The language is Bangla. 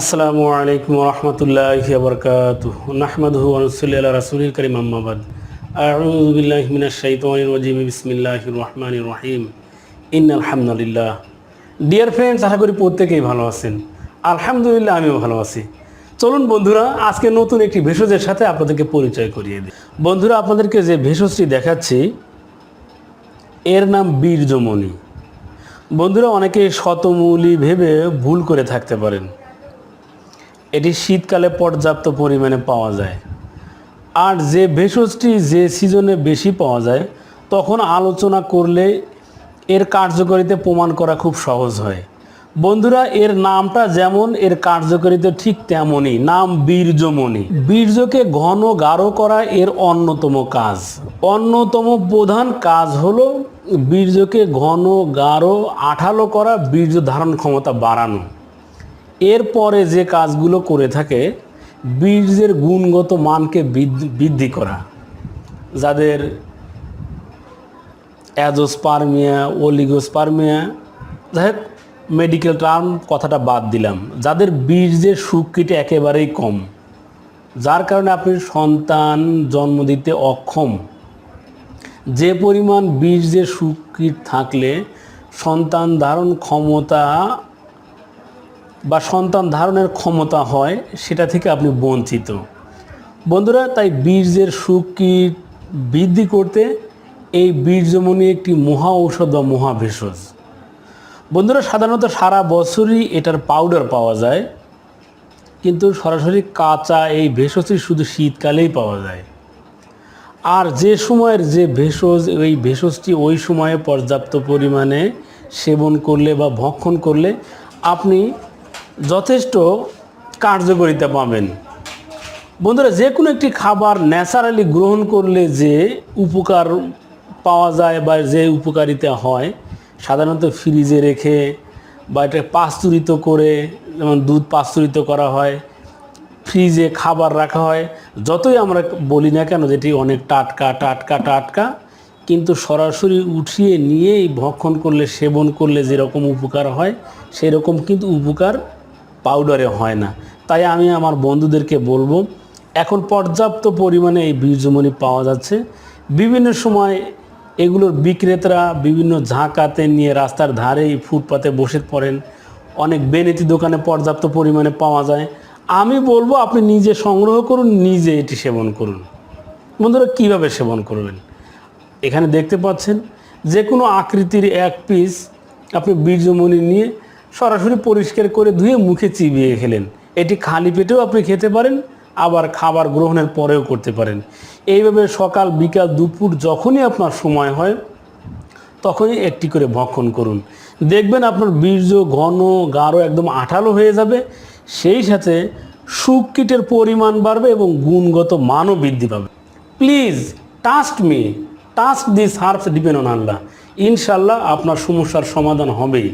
আসসালামু আলাইকুম রহমতুল্লাহ বরকাত নাহমাদহু আনুসুল্লাহ রাসুল করিম আম্মাবাদ আউযু বিল্লাহি মিনাশ শাইতানির রাজিম। বিসমিল্লাহির রহমানির রহিম। ইন্নাল হামদুলিল্লাহ। ডিয়ার ফ্রেন্ডস আশা করি প্রত্যেকেই ভালো আছেন। আলহামদুলিল্লাহ, আমিও ভালো আছি। চলুন বন্ধুরা, আজকে নতুন একটি ভেষজের সাথে আপনাদেরকে পরিচয় করিয়ে দিই। বন্ধুরা, আপনাদেরকে যে ভেষজটি দেখাচ্ছি, এর নাম বীর্যমণি। বন্ধুরা, অনেকে শতমূলি ভেবে ভুল করে থাকতে পারেন। এটি শীতকালে পর্যাপ্ত পরিমাণে পাওয়া যায়। আর যে ভেষজটি যে সিজনে বেশি পাওয়া যায়, তখন আলোচনা করলে এর কার্যকারিতা প্রমাণ করা খুব সহজ হয়। বন্ধুরা, এর নামটা যেমন, এর কার্যকারিতা ঠিক তেমনই। নাম বীর্যমণি। বীর্যকে ঘন গাঢ় করা এর অন্যতম কাজ। অন্যতম প্রধান কাজ হলো বীর্যকে ঘন, গাঢ়, আঠালো করা বীর্য ধারণ ক্ষমতা বাড়ানো। এরপরে যে কাজগুলো করে থাকে, বীর্যের গুণগত মানকে বৃদ্ধি- করা। যাদের অ্যাজোস্পার্মিয়া ওলিগোস্পার্মিয়া যাই হোক, মেডিকেল টার্ম কথাটা বাদ দিলাম। যাদের বীর্যের সুকৃতি একেবারেই কম, যার কারণে আপনি সন্তান জন্ম দিতে অক্ষম, যে পরিমাণ বীর্যের সুকৃত থাকলে সন্তান ধারণ ক্ষমতা বা সন্তান ধারণের ক্ষমতা হয়, সেটা থেকে আপনি বঞ্চিত। বন্ধুরা, তাই বীর্যের সুকৃত বৃদ্ধি করতে এই বীর্যমণি একটি মহা ঔষধ বা মহা ভেষজ? বন্ধুরা, সাধারণত সারা বছরই এটার পাউডার পাওয়া যায়, কিন্তু সরাসরি কাঁচা এই ভেষজটি শুধু শীতকালেই পাওয়া যায়। আর যে সময়ের যে ভেষজ, ওই ভেষজটি ওই সময়ে পর্যাপ্ত পরিমাণে সেবন করলে বা ভক্ষণ করলে আপনি যথেষ্ট কার্যকারিতা পাবেন। বন্ধুরা যে কোনো একটি খাবার ন্যাচারালি গ্রহণ করলে যে উপকার পাওয়া যায় বা যে উপকারিতা হয়, সাধারণত ফ্রিজে রেখে বা এটা পাস্তুরিত করে, যেমন দুধ পাস্তুরিত করা হয়, ফ্রিজে খাবার রাখা হয়, যতই আমরা বলি না কেন যেটি অনেক টাটকা টাটকা টাটকা, কিন্তু সরাসরি উঠিয়ে নিয়েই ভক্ষণ করলে, সেবন করলে যেরকম উপকার হয় সেই রকম কিন্তু উপকার পাউডারে হয় না। তাই আমি আমার বন্ধুদেরকে বলব, এখন পর্যাপ্ত পরিমাণে এই বীর্যমণি পাওয়া যাচ্ছে। বিভিন্ন সময় এগুলোর বিক্রেতারা বিভিন্ন ঝাঁকাতে নিয়ে রাস্তার ধারেই ফুটপাতে বসে পড়েন। অনেক বেনেতি দোকানে পর্যাপ্ত পরিমাণে পাওয়া যায়। আমি বলব, আপনি নিজে সংগ্রহ করুন, নিজে এটি সেবন করুন। বন্ধুরা, কীভাবে সেবন করবেন? এখানে দেখতে পাচ্ছেন, যে কোনো আকৃতির এক পিস আপনি বীর্যমণি নিয়ে সরাসরি পরিষ্কার করে ধুয়ে মুখে চিবিয়ে খেলেন। এটি খালি পেটেও আপনি খেতে পারেন, আবার খাবার গ্রহণের পরেও করতে পারেন। এইভাবে সকাল, বিকাল, দুপুর যখনই আপনার সময় হয়, তখনই একটি করে ভক্ষণ করুন। দেখবেন আপনার বীর্য ঘন, গাঢ়, একদম আঠালো হয়ে যাবে। সেই সাথে সুকীটের পরিমাণ বাড়বে এবং গুণগত মানও বৃদ্ধি পাবে। Please trust me trust this herbs depend on Allah. ইনশাল্লাহ আপনার সমস্যার সমাধান হবেই।